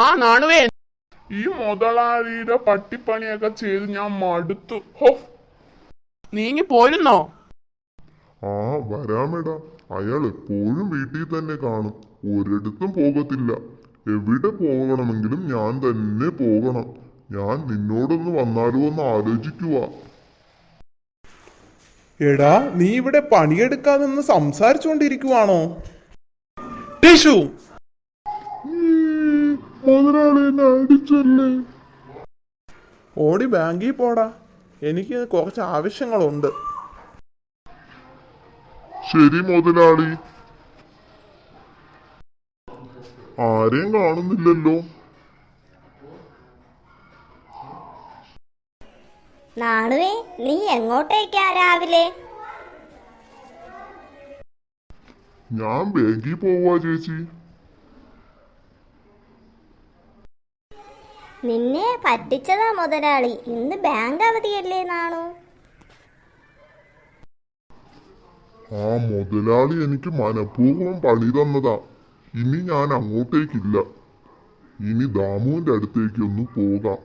ആ നാണുവേ. ഈ മുതലാളിയുടെ പട്ടിപ്പണിയൊക്കെ ചെയ്ത് ഞാൻ മടുത്തു. ഹോ. നീങ്ങി പോരുന്നോ? ആ വരാമേടാ. അയാൾ എപ്പോഴും വീട്ടിൽ തന്നെ കാണും. ഒരിടത്തും പോകത്തില്ല. എവിടെ പോകണമെങ്കിലും ഞാൻ തന്നെ പോകണം. ഞാൻ നിന്നോടൊന്ന് വന്നാലോ എന്ന് ആലോചിക്കുക എടാ നീ ഇവിടെ പണിയെടുക്കാതെന്ന് സംസാരിച്ചുകൊണ്ടിരിക്കുവാണോ? ടിഷു മുതലാളി എന്നെ അടിച്ചല്ലേ? ഓടി ബാങ്കിൽ പോടാ. എനിക്ക് കുറച്ച് ആവശ്യങ്ങളുണ്ട്. ശരി മുതലാളി. ആരെയും കാണുന്നില്ലല്ലോ. നാണുവേ നീ എങ്ങോട്ടേക്കാ രാവിലെ? ഞാൻ ബാങ്കിൽ പോവാ ചേച്ചി. നിന്നെ പറ്റിച്ചതാ മുതലാളി. ഇന്ന് ബാങ്ക് അവധിയല്ലേ നാണു? ആ മുതലാളി എനിക്ക് മനഃപൂർവം പണി തന്നതാ. ഇനി ഞാൻ അങ്ങോട്ടേക്കില്ല. ഇനി ദാമുവിന്റെ അടുത്തേക്ക് ഒന്ന് പോകാം.